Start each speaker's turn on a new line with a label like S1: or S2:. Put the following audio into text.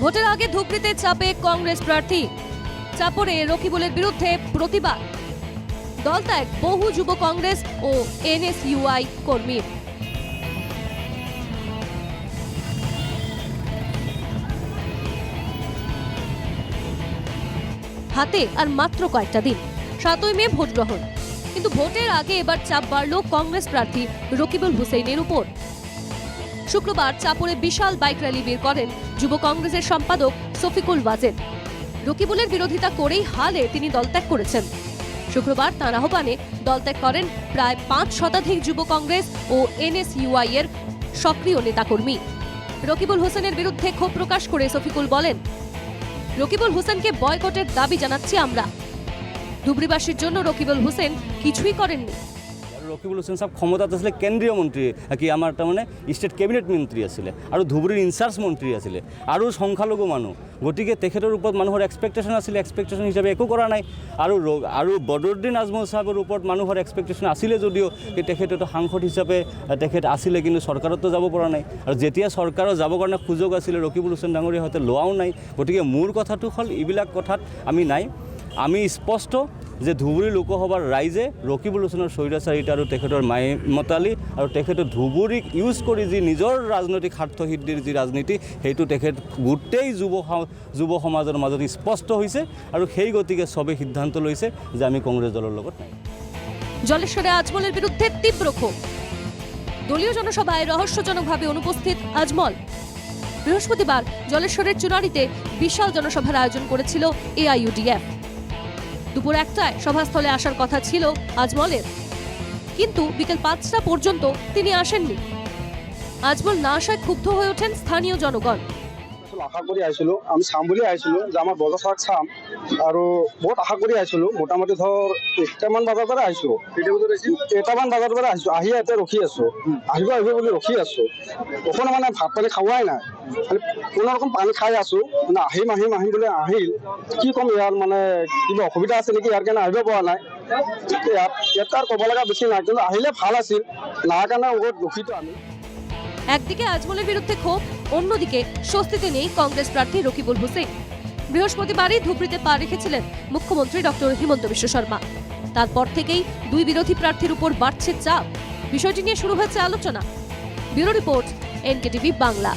S1: ভোটের আগে ধুবড়িতে চাপে কংগ্রেস প্রার্থী। চাপড়ে রকিবুলের বিরুদ্ধে প্রতিবাদ। দল ত্যাগ বহু যুব কংগ্রেস ও এনএসইউআই কর্মীর। হাতে আর মাত্র কয়েকটা দিন, সাতই মে ভোট গ্রহণ কিন্তু ভোটের আগে এবার চাপ বাড়ল কংগ্রেস প্রার্থী রকিবুল হুসেইনের উপর। শুক্রবার চাপড়ে বিশাল বাইক র্যালি বের করেন যুব কংগ্রেসের সম্পাদক সফিকুল ওয়াজেদ। রকিবুলের বিরোধিতা করেই হালে তিনি দলত্যাগ করেছেন। শুক্রবার তাঁর আহ্বানে দলত্যাগ করেন প্রায় পাঁচ শতাধিক যুব কংগ্রেস ও এনএসইউআই এর সক্রিয় নেতাকর্মী। রকিবুল হোসেনের বিরুদ্ধে ক্ষোভ প্রকাশ করে সফিকুল বলেন, রকিবুল হোসেনকে বয়কটের দাবি জানাচ্ছি আমরা। ধুবড়িবাসীর জন্য রকিবুল হোসেন কিছুই করেননি।
S2: আৰু ৰকিবুল হুছেইন চাহাব ক্ষমতাত আছিলে কেন্দ্ৰীয় মন্ত্ৰী কি আমাৰ তাৰমানে ষ্টেট কেবিনেট মন্ত্ৰী আছিলে আৰু ধুবুৰীৰ ইনচাৰ্জ মন্ত্ৰী আছিলে আৰু সংখ্যালঘু মানুহ গতিকে তেখেতৰ ওপৰত মানুহৰ এক্সপেক্টেশ্যন আছিলে এক্সপেক্টেশ্যন হিচাপে একো কৰা নাই আৰু আৰু বদৰুদ্দিন আজমল চাহাবৰ ওপৰত মানুহৰ এক্সপেক্টেশ্যন আছিলে যদিও তেখেতেতো সাংসদ হিচাপে তেখেত আছিলে কিন্তু চৰকাৰতো যাব পৰা নাই, আৰু যেতিয়া চৰকাৰৰ যাবৰ কাৰণে সুযোগ আছিলে ৰকিবুল হুছেইন ডাঙৰীয়া হয়তো লোৱাও নাই, গতিকে মোৰ কথাটো হ'ল এইবিলাক কথাত আমি নাই, আমি স্পষ্ট যে ধুবুৰী লোকসভাৰ ৰাইজে ৰকিবুল হুছেইনৰ স্বৈৰাচাৰিতা আৰু তেখেতৰ মাই মতালি আৰু তেখেতে ধুবুৰীক ইউজ কৰি যি নিজৰ ৰাজনৈতিক স্বাৰ্থসিদ্ধিৰ যি ৰাজনীতি, সেইটো তেখেত গোটেই যুৱ যুৱ সমাজৰ মাজত স্পষ্ট হৈছে আৰু সেই গতিকে চবেই সিদ্ধান্ত লৈছে যে আমি কংগ্ৰেছ দলৰ লগত নাই।
S1: জলেশ্বরে আজমলের বিরুদ্ধে তীব্র ক্ষোভ। দলীয় জনসভায় রহস্যজনকভাবে অনুপস্থিত আজমল। বৃহস্পতিবার জলেশ্বরের চুনারিতে বিশাল জনসভার আয়োজন করেছিল এআইইউডিএফ দুপুর একটায় সভাস্থলে আসার কথা ছিল আজমলের। কিন্তু বিকেল পাঁচটা পর্যন্ত তিনি আসেননি। আজমল না আসায় ক্ষুব্ধ হয়ে ওঠেন স্থানীয় জনগণ।
S3: আশা কৰি আহিছিলোঁ আমি চাম বুলি আহিছিলোঁ যে আমাৰ বজাৰ চজাক চাম। আৰু বহুত আশা কৰি আহিছিলোঁ মোটামুটি ধৰ এটামান বজাৰ পৰা আহিছোঁ এটামান বজাৰ পৰা আহিছোঁ আহি ইয়াতে ৰখি আছোঁ। আহিব আহিব বুলি ৰখি আছোঁ। অকণো মানে ভাত পানী খাৱাই নাই। খালি কোনো ৰকম পানী খাই আছোঁ। মানে আহিম আহিম আহিম বুলি আহিল। কি ক'ম ইয়াৰ মানে কিবা অসুবিধা আছে নেকি? ইয়াৰ কাৰণে আহিব পৰা নাই। ইয়াত ইয়াত আৰু ক'ব লগা বেছি নাই। কিন্তু আহিলে ভালো আছিল। নাহাৰ কাৰণে বহুত দুখিত আমি।
S1: একদিকে আজমলের বিরুদ্ধে ক্ষোভ, অন্যদিকে স্বস্তিতে নেই কংগ্রেস প্রার্থী রকিবুল হোসেন। বৃহস্পতিবারই ধুবড়িতে পা রেখেছিলেন মুখ্যমন্ত্রী ডক্টর হিমন্ত বিশ্ব শর্মা। তারপর থেকেই দুই বিরোধী প্রার্থীর উপর বাড়ছে চাপ। বিষয়টি নিয়ে শুরু হয়েছে আলোচনা। Bureau report, NKTV Bangla.